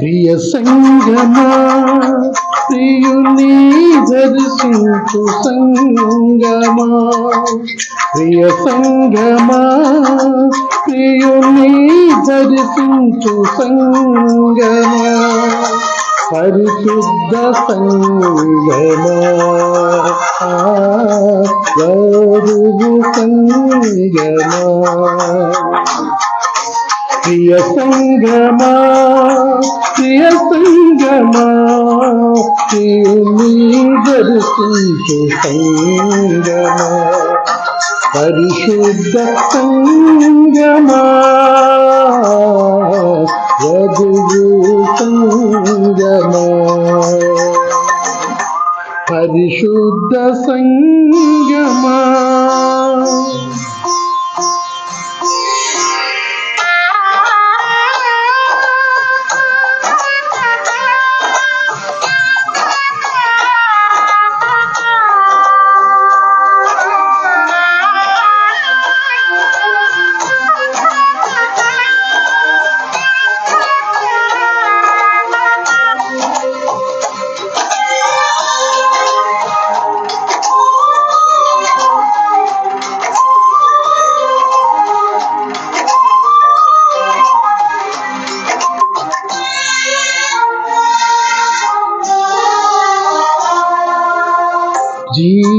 ప్రియ సంగమా ప్రియుని దర్శించు సంగమా. ప్రియ సంగమా ప్రియుని దర్శించు సంగమా. పరిశుద్ధ సంగమా ఆ, గౌరవు సంగమా. ప్రియ సంగమా ప్రియ సంగమా ప్రియుని దర్శించు సంగమా. పరిశుద్ధ సంగమా వధువు సంగమా. పరిశుద్ధ సంగమా.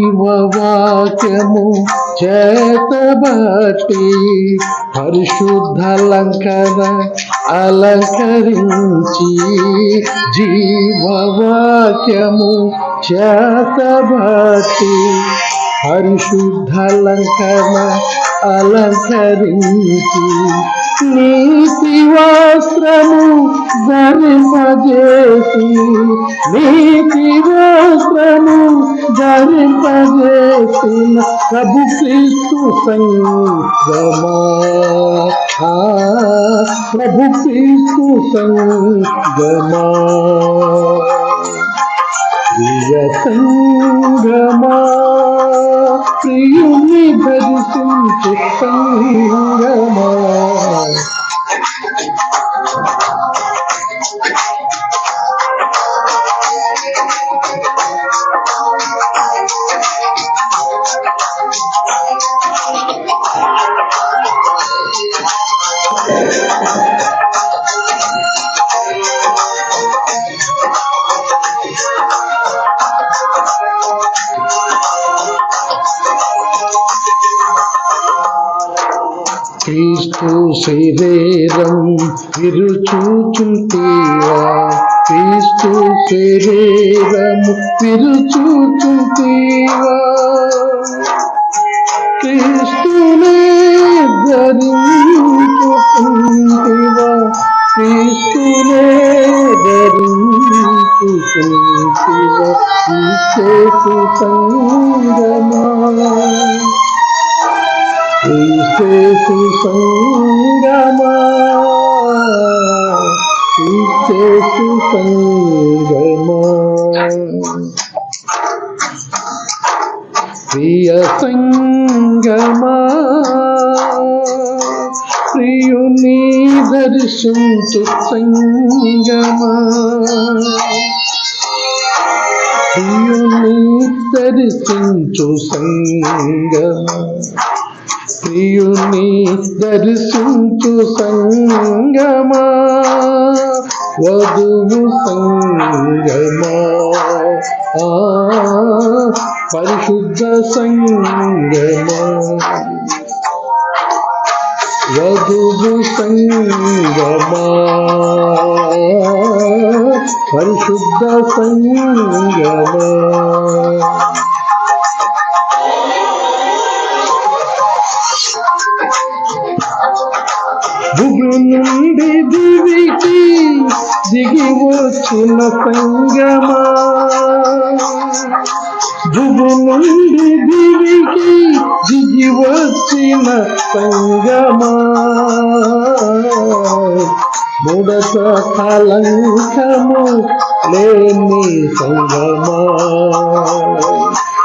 జీవవాక్యము చేతబట్టి పరిశుద్ధ అలంకర అలంకరించి జీవవాక్యము చేతబట్టి పరిశుద్ధ అలంకరణ అలంకరించి నీతి వస్త్రము ధరింపజేసి నీ ధరింపజేసిన ప్రభు క్రీస్తు సంగమా ప్రభు క్రీస్తు సంగమా ప్రియ సంగమా ప్రియుని దర్శించు సంగమా క్రీస్తు శరీరం విరుచూచుంటీవా? క్రీస్తు శరీరము విరుచూచుంటీవా? క్రీస్తునే ధరించుకుంటివా క్రీస్తునే ధరించుకుంటివా సంగమా క్రీస్తు సంగమా. క్రీస్తు సంగమా. ప్రియ సంగమా. ప్రియుని దర్శించు సంగమా. ప్రియుని దర్శించు సంగమా. ప్రియుని దర్శించు సంగమా వధువు సంగమా. పరిశుద్ధ సంగమా. వధువు సంగమా. పరిశుద్ధ సంగమా. వచ్చిన సంగమా. భువి నుండి దివికి దిగి వచ్చిన సంగమా. ముడత కలంకము లేని సంగమా.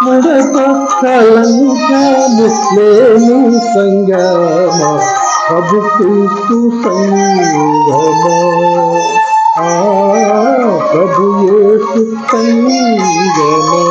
ముడత కలంకము లేని సంగమా. ప్రభు క్రీస్తు సంగమా. ఆ ప్రభు యేసు సంగమా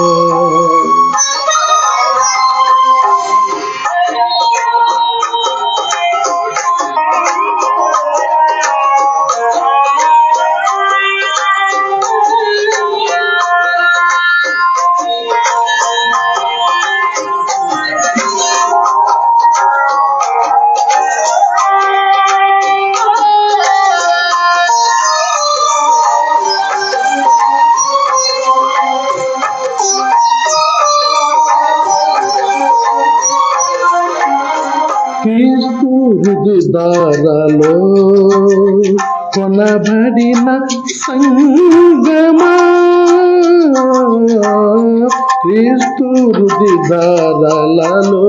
హృదయాలలో కొనబడిన సంగమా? క్రీస్తు హృదయాలలో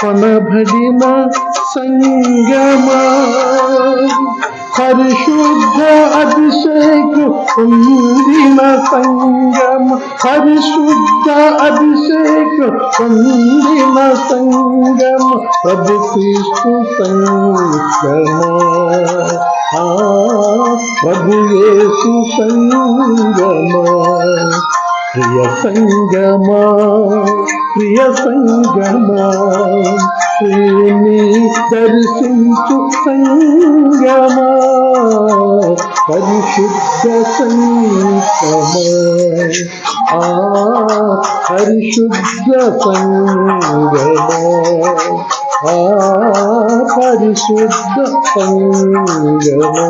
కొనబడిన సంగమా? పరిశుద్ధ అభిషేక పొందిన సంగమ. పరిశుద్ధ అభిషేక పొందిన సంగమ. ప్రభు క్రీస్తు సంగమ. ప్రభు యేసు సంగమ. ప్రియ సంగమా. ప్రియ సంగమా ప్రేమి దర్శించు సంగమా పరిశుద్ధ సంగమా పరిశుద్ధ సంగమా పరిశుద్ధ సంగమా.